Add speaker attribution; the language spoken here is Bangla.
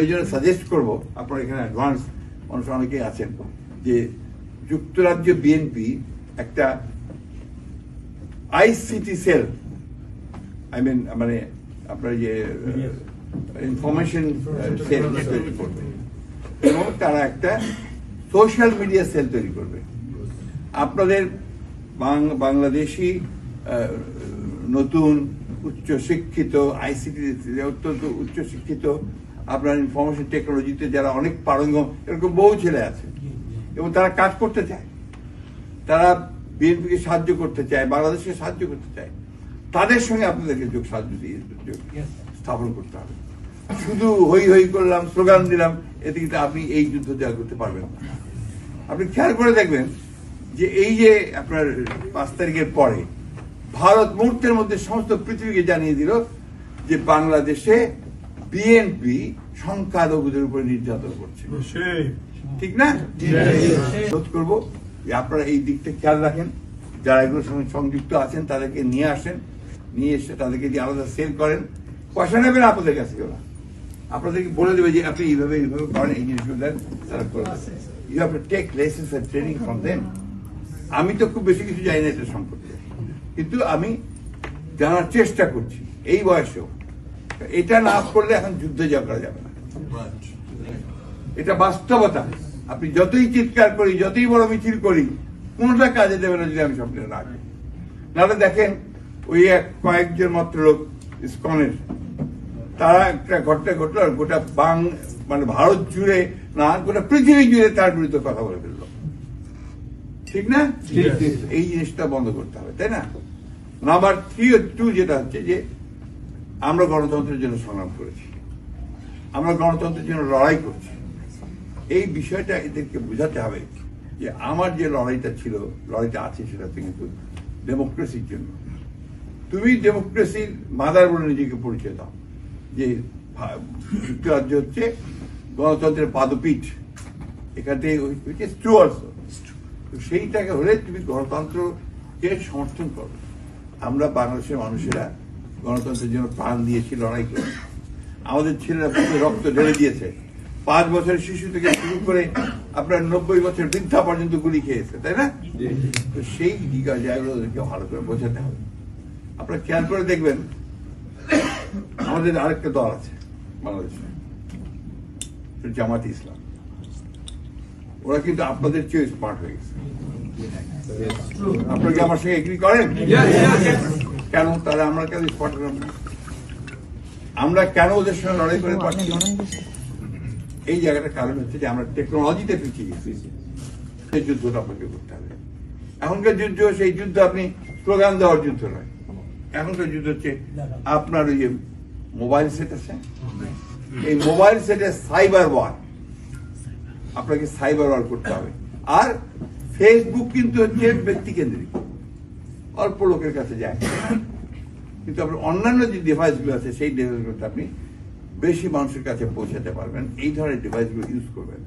Speaker 1: এই জন্য সাজেস্ট করব আপনার এখানে অ্যাডভান্স মানুষ অনেকেই আছেন যে যুক্তরাজ্য বিএনপি একটা আইসিটি সেল আই মিন মানে আপনার যে ইনফরমেশন সেল তৈরি করবে। এবং তারা একটা সোশ্যাল মিডিয়া সেল তৈরি করবে। আপনাদের বাংলাদেশি নতুন উচ্চ শিক্ষিত আইসিটি অত্যন্ত উচ্চ শিক্ষিত আপনার ইনফরমেশন টেকনোলজিতে যারা অনেক পারঙ্গম এরকম বহু ছেলে আছে। এবং তারা কাজ করতে চায়। তারা বিএনপিকে সাহায্য করতে চায় বাংলাদেশকে সাহায্য করতে চায়। তাদের সঙ্গে আপনাদেরকে যোগ সাহায্য দিয়ে স্থাপন করতে হবে। শুধু হই হই করলাম স্লোগান দিলাম এতে কিন্তু আপনি এই যুদ্ধ জয় করতে পারবেন না। আপনি খেয়াল করে দেখবেন যে এই যে আপনার পাঁচ তারিখের পরে ভারত মুহূর্তের মধ্যে সমস্ত পৃথিবীকে জানিয়ে দিল যে বাংলাদেশে বিএনপি সংখ্যালঘুদের উপরে নির্যাতন করছে ঠিক না? অনুরোধ করব। আপনারা এই দিকটা খেয়াল রাখেন। যারা এগুলোর সঙ্গে সংযুক্ত আছেন তাদেরকে নিয়ে আসেন। নিয়ে এসে তাদেরকে দিয়ে আলাদা সেল করেন। পয়সা নেবেন আপনাদের কাছে ওরা। আপনাদেরকে বলে দেবে যে আপনি এইভাবে এইভাবে করেন এই জিনিসগুলো দেন তারা করে you have to take lessons and training from them আমি তো খুব বেশি কিছু জানি না এটা সম্পর্কে। কিন্তু আমি জানার চেষ্টা করছি। এই বয়সেও। এটা না করলে এখন যুদ্ধ করা যাবে না। এটা বাস্তবতা। আপনি যতই চিৎকার করি যতই বড় মিছিল করি কোনটা কাজে দেবে না যদি আমি স্বপ্নে না নাহলে দেখেন ওই এক কয়েকজন মাত্র লোক ইসকনের তারা একটা ঘটনা ঘটলো আর গোটা বাং মানে ভারত জুড়ে না গোটা পৃথিবী জুড়ে তার বিরুদ্ধে কথা বলে ফেলল। ঠিক না? এই জিনিসটা বন্ধ করতে হবে তাই না? নাম্বার থ্রি টু যেটা হচ্ছে যে আমরা গণতন্ত্রের জন্য সংগ্রাম করেছি। আমরা গণতন্ত্রের জন্য লড়াই করছি। এই বিষয়টা এদেরকে বোঝাতে হবে যে আমার যে লড়াইটা ছিল, লড়াইটা আছে সেটা কিন্তু ডেমোক্রেসির জন্য। তুমি ডেমোক্রেসির মাদার বলে নিজেকে পরিচয় দাও যে যুক্তরাজ্য হচ্ছে গণতন্ত্রের পাদপীঠ। এখান অলসো তো সেইটাকে হলে তুমি গণতন্ত্রকে সমর্থন করো। আমরা বাংলাদেশের মানুষেরা গণতন্ত্রের জন্য প্রাণ দিয়েছি লড়াই করে। আমাদের ছেলেরা বুকে রক্ত ঢেলে দিয়েছে। পাঁচ বছরের শিশু থেকে শুরু করে আপনার নব্বই বছর বৃদ্ধা পর্যন্ত গুলি খেয়েছে তাই না? তো সেই দিকা জায়গাগুলো ওদেরকে ভালো করে বোঝাতে হবে। আপনারা খেয়াল করে দেখবেন আমাদের আরেকটা দল আছে বাংলাদেশে জামাত ইসলাম। ওরা কিন্তু আপনাদের চেয়ে স্মার্ট হয়ে গেছে। আপনারা কি আমার সঙ্গে এগ্রি করেন? কেন তারা আমরা কেন করেন না? আমরা কেন ওদের সঙ্গে লড়াই করে পারছি এই জায়গাটা কারণ হচ্ছে যে আমরা টেকনোলজিতে পিছিয়ে গেছি। সেই যুদ্ধটা আপনাকে করতে হবে। এখনকার যুদ্ধ সেই যুদ্ধ আপনি স্লোগান দেওয়ার যুদ্ধ নয়। এখনকার যুদ্ধ হচ্ছে আপনার ওই যে মোবাইল সেট আছে? এই মোবাইল সেটে সাইবার ওয়ার আপনাকে সাইবার ওয়ার করতে হবে। আর ফেসবুক কিন্তু হচ্ছে ব্যক্তি কেন্দ্রিক অল্প লোকের কাছে যায়। কিন্তু আপনার অন্যান্য যে ডিভাইসগুলো আছে, সেই ডিভাইসগুলোতে আপনি বেশি মানুষের কাছে পৌঁছাতে পারবেন। এই ধরনের ডিভাইসগুলো ইউজ করবেন।